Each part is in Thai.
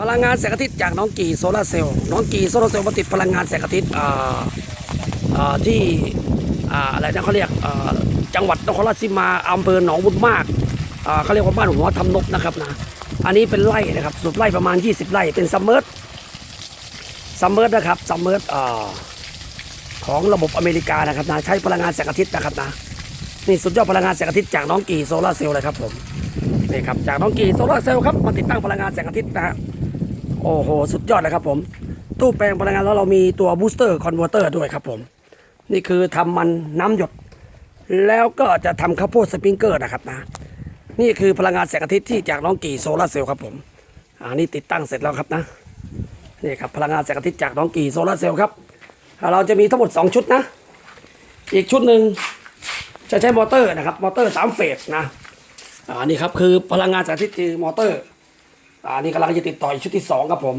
พลังงานแสงอาทิตย์จากน้องกีโซลาร์เซลล์น้องกีโซลาร์เซลล์มาติดพลังงานแสงอาทิตย์ที่อะไรนะเขาเรียกจังหวัดนครราชสีมาอำเภอหนองบุญมากเขาเรียกว่าบ้านหัวทำนบนะครับนะอันนี้เป็นไร่นะครับสุดไร่ประมาณ 20 ไร่เป็นซัมเมอร์ซัมเมอร์นะครับซัมเมอร์ของระบบอเมริกานะครับนะใช้พลังงานแสงอาทิตย์นะครับนะนี่สุดยอดพลังงานแสงอาทิตย์จากน้องกีโซลาร์เซลล์เลยครับผมนี่ครับจากน้องกีโซลาร์เซลล์ครับมาติดตั้งพลังงานแสงอาทิตย์นะฮะ อ้โห สุดยอดเลยครับผม ตู้แปลงพลังงานแล้วเรามีตัวบูสเตอร์คอนเวอร์เตอร์ด้วยครับผม นี่คือทำมันน้ำหยด แล้วก็จะทำข้าวโพดสปริงเกอร์นะครับนะ นี่คือพลังงานแสงอาทิตย์ที่จากน้องกี่โซลาเซลล์ครับผมอ่านี่ติดตั้งเสร็จแล้วครับนะนี่ครับพลังงานแสงอาทิตย์จากน้องกี่โซลาเซลล์ครับ เราจะมีทั้งหมด 2 ชุดนะ อีกชุดหนึ่งจะใช้มอเตอร์นะครับมอเตอร์สามเฟสนะอ่านี่ครับคือพลังงานแสงอาทิตย์คือมอเตอร์ อ่านี่กำลังจะติดต่ออีกชุดที่สองครับผม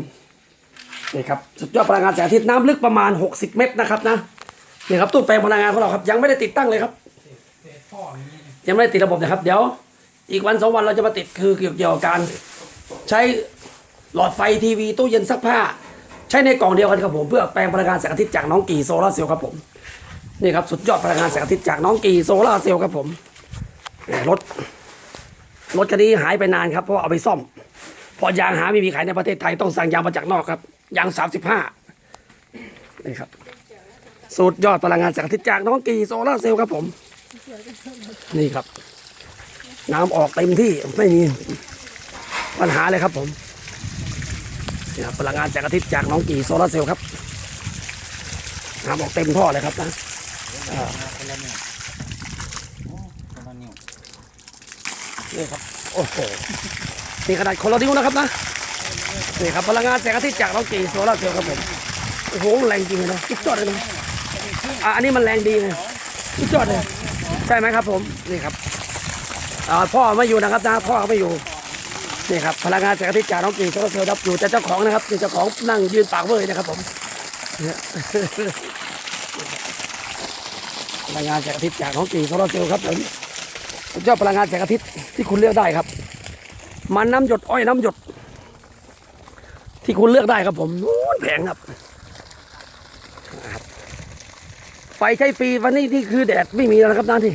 นี่ครับสุดยอดพลังงานแสงอาทิตย์น้ำลึกประมาณ 60 เมตรนะครับนะนี่ครับตู้แปลงพลังงานของเราครับยังไม่ได้ติดตั้งเลยครับยังไม่ได้ติดระบบนะครับ เดี๋ยวอีกวันสองวันเราจะมาติดคือเกี่ยวกับการใช้หลอดไฟทีวีตู้เย็นซักผ้า ใช้ในกล่องเดียวกันครับผมเพื่อแปลงพลังงานแสงอาทิตย์จากน้องกีโซลาร์เซลล์ครับผมนี่ครับสุดยอดพลังงานแสงอาทิตย์จากน้องกีโซลาร์เซลล์ครับผมรถรถคันนี้หายไปนานครับเพราะเอาไปซ่อม เพอยางหาไม่มีขายในประเทศไทยต้องสั่งยางมาจากนอกครับ ยางสามสิบห้านี่ครับสุดยอดพลังงานแสงอาทิตย์จากน้องกีโซล่าเซลล์ครับผม นี่ครับ น้ำออกเต็มที่ไม่มีปัญหาเลยครับผมนี่ครับพลังงานแสงอาทิตย์จากน้องกีโซล่าเซลล์ครับน้ำออกเต็มท่อเลยครับนะนี่ครับ โอ้โห นี่ขนาดคนละนิ้วนะครับนะนี่ครับพลังงานแสงอาทิตย์จากน้องกีโซล่าเซลล์ครับผมโอ้โหแรงจริงเลยนะสุดยอดเลยนะอะอันนี้มันแรงดีเลยสุดยอดเลยใช่ไหมครับผมนี่ครับอ่าพ่อไม่อยู่นะครับนะพ่อไม่อยู่นี่ครับพลังงานแสงอาทิตย์จากน้องกีโซลาเซลล์ครับอยู่แต่เจ้าของนะครับนี่เจ้าของนั่งยืนปากเว้ยนะครับผมพลังงานแสงอาทิตย์จากน้องกีโซลาเซลล์ครับผมสุดยอดพลังงานแสงอาทิตย์ที่คุณเลือกได้ครับ มันน้ำหยดอ้อยน้ำหยด ที่คุณเลือกได้ครับผมนู้นแพงครับ ไฟใช้ฟรีวันนี้ที่คือแดดไม่มีแล้วนะครับนั่นที่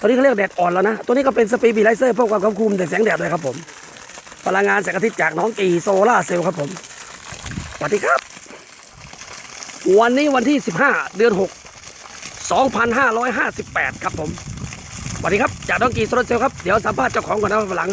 ตอนนี้เขาเรียกแดดอ่อนแล้วนะ ตัวนี้ก็เป็นสปีบีไลเซอร์เพื่อความควบคุมแต่แสงแดดเลยครับผม พลังงานแสงอาทิตย์จากน้องกีโซล่าเซลล์ครับผมสวัสดีครับ วันนี้วันที่ 15 เดือน 6 2558 ครับผมสวัสดีครับ จากน้องกีโซล่าเซลล์ครับ เดี๋ยวสัมภาษณ์เจ้าของก่อนนะวันหลัง